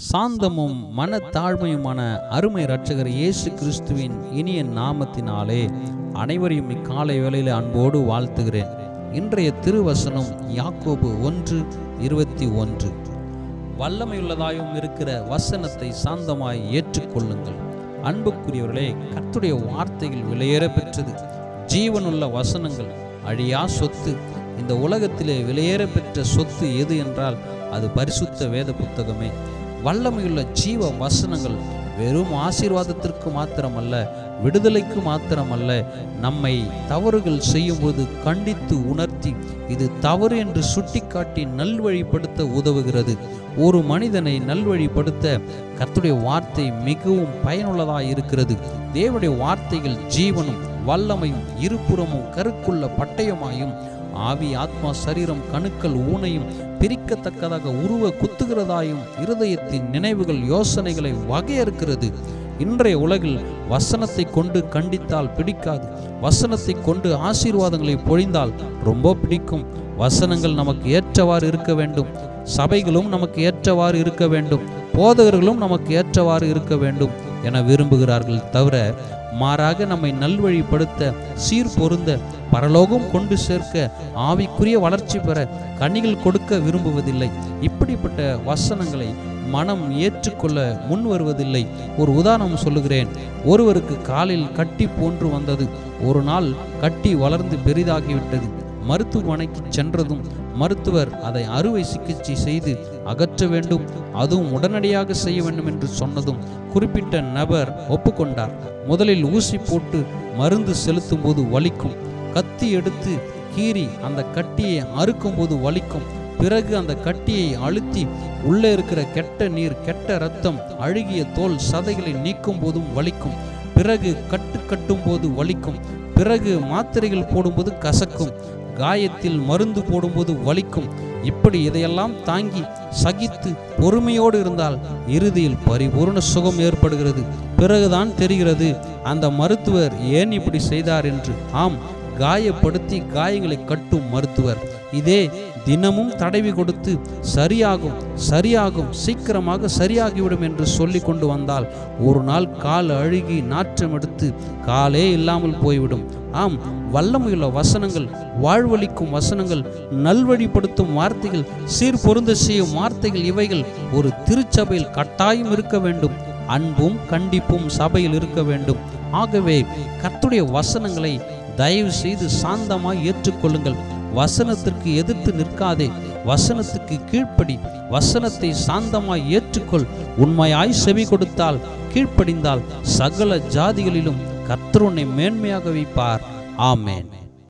சாந்தமும் மனத்தாழ்மையுமான அருமை இரட்சகர் இயேசு கிறிஸ்துவின் இனிய நாமத்தினாலே அனைவரையும் இக்காலை வேளையில் அன்போடு வாழ்த்துகிறேன். இன்றைய திருவசனம் யாக்கோபு ஒன்று இருபத்தி ஒன்று. வல்லமையுள்ளதாயும் இருக்கிற வசனத்தை சாந்தமாய் ஏற்றுக்கொள்ளுங்கள். அன்புக்குரியவர்களே கத்துடைய வார்த்தைகள் விலையேற பெற்றது. ஜீவனுள்ள வசனங்கள் அழியா சொத்து. இந்த உலகத்திலே விலையேற பெற்ற சொத்து எது என்றால் அது பரிசுத்த வேத புத்தகமே. வல்லமையுள்ள ஜீவ வசனங்கள் வெறும் ஆசீர்வாதத்திற்கு மாத்திரமல்ல விடுதலைக்கு மாத்திரமல்ல நம்மை தவறுகள் செய்யும்போது கண்டித்து உணர்த்தி இது தவறு என்று சுட்டிக்காட்டி நல்வழிப்படுத்த உதவுகிறது. ஒரு மனிதனை நல்வழிப்படுத்த கர்த்துடைய வார்த்தை மிகவும் பயனுள்ளதாக இருக்கிறது. தேவனுடைய வார்த்தைகள் ஜீவனும் வல்லமையும் இருபுறமும் கருக்குள்ள பட்டயமாயும் ஆவி ஆத்மா சரீரம் கணுக்கள் ஊனையும் பிரிக்கத்தக்கதாக உருவ குத்துகிறதாயும் இருதயத்தின் நினைவுகள் யோசனைகளை வகையறுக்கிறது. இன்றைய உலகில் வசனத்தை கொண்டு கண்டித்தால் பிடிக்காது. வசனத்தை கொண்டு ஆசீர்வாதங்களை பொழிந்தால் ரொம்ப பிடிக்கும். வசனங்கள் நமக்கு ஏற்றவாறு இருக்க வேண்டும். சபைகளும் நமக்கு ஏற்றவாறு இருக்க வேண்டும். போதகர்களும் நமக்கு ஏற்றவாறு இருக்க வேண்டும் என விரும்புகிறார்கள் தவிர மாறாக நம்மை நல்வழிப்படுத்த சீர் பொருந்த பரலோகம் கொண்டு சேர்க்க ஆவிக்குரிய வளர்ச்சி பெற கனிகள் கொடுக்க விரும்புவதில்லை. இப்படிப்பட்ட வசனங்களை மனம் ஏற்றுக்கொள்ள முன் வருவதில்லை. ஒரு உதாரணம் சொல்லுகிறேன். ஒருவருக்கு காலில் கட்டி போன்று வந்தது. ஒரு நாள் கட்டி வளர்ந்து பெரிதாகிவிட்டது. மருத்துவமனைக்கு சென்றதும் மருத்துவர் அதை அறுவை சிகிச்சை செய்து அகற்ற வேண்டும் அதுவும் உடனடியாக செய்ய வேண்டும் என்று சொன்னதும் குறிப்பிட்ட நபர் ஒப்புக்கொண்டார். முதலில் ஊசி போட்டு மருந்து செலுத்தும் போது வலிக்கும். கத்தி எடுத்து கீறி அந்த கட்டியை அறுக்கும் போது வலிக்கும். பிறகு அந்த கட்டியை அழுத்தி உள்ளே இருக்கிற கெட்ட நீர் கெட்ட ரத்தம் அழுகிய தோல் சதைகளை நீக்கும் போதும் வலிக்கும். பிறகு கட்டு கட்டும் போது வலிக்கும். பிறகு மாத்திரைகள் போடும்போது கசக்கும். காயத்தில் மருந்து போடும்போது வலிக்கும். இப்படி இதையெல்லாம் தாங்கி சகித்து பொறுமையோடு இருந்தால் இறுதியில் பரிபூர்ண சுகம் ஏற்படுகிறது. பிறகுதான் தெரிகிறது அந்த மருத்துவர் ஏன் இப்படி செய்தார் என்று. ஆம் காயப்படுத்தி காயங்களை கட்டும் மருத்துவர். இதே தினமும் தடவி கொடுத்து சரியாகும் சரியாகும் சீக்கிரமாக சரியாகிவிடும் என்று சொல்லி கொண்டு வந்தால் ஒரு நாள் கால் அழுகி நாற்றம் எடுத்து காலே இல்லாமல் போய்விடும். ஆம் வல்லமையுள்ள வசனங்கள் வாழ்வழிக்கும் வசனங்கள் நல்வழிப்படுத்தும் வார்த்தைகள் சீர் பொருந்த செய்யும் வார்த்தைகள் இவைகள் ஒரு திருச்சபையில் கட்டாயம் இருக்க வேண்டும். அன்பும் கண்டிப்பும் சபையில் இருக்க வேண்டும். ஆகவே கர்த்துடைய வசனங்களை தயவு செய்து சாந்தமாய் ஏற்றுக்கொள்ளுங்கள். வசனத்திற்கு எதிர்த்து நிற்காதே. வசனத்துக்கு கீழ்ப்படி. வசனத்தை சாந்தமாய் ஏற்றுக்கொள். உண்மையாய் செவி கொடுத்தால் கீழ்ப்படிந்தால் சகல ஜாதிகளிலும் கர்த்தர் உன்னை மேன்மையாக வைப்பார். ஆமேன்.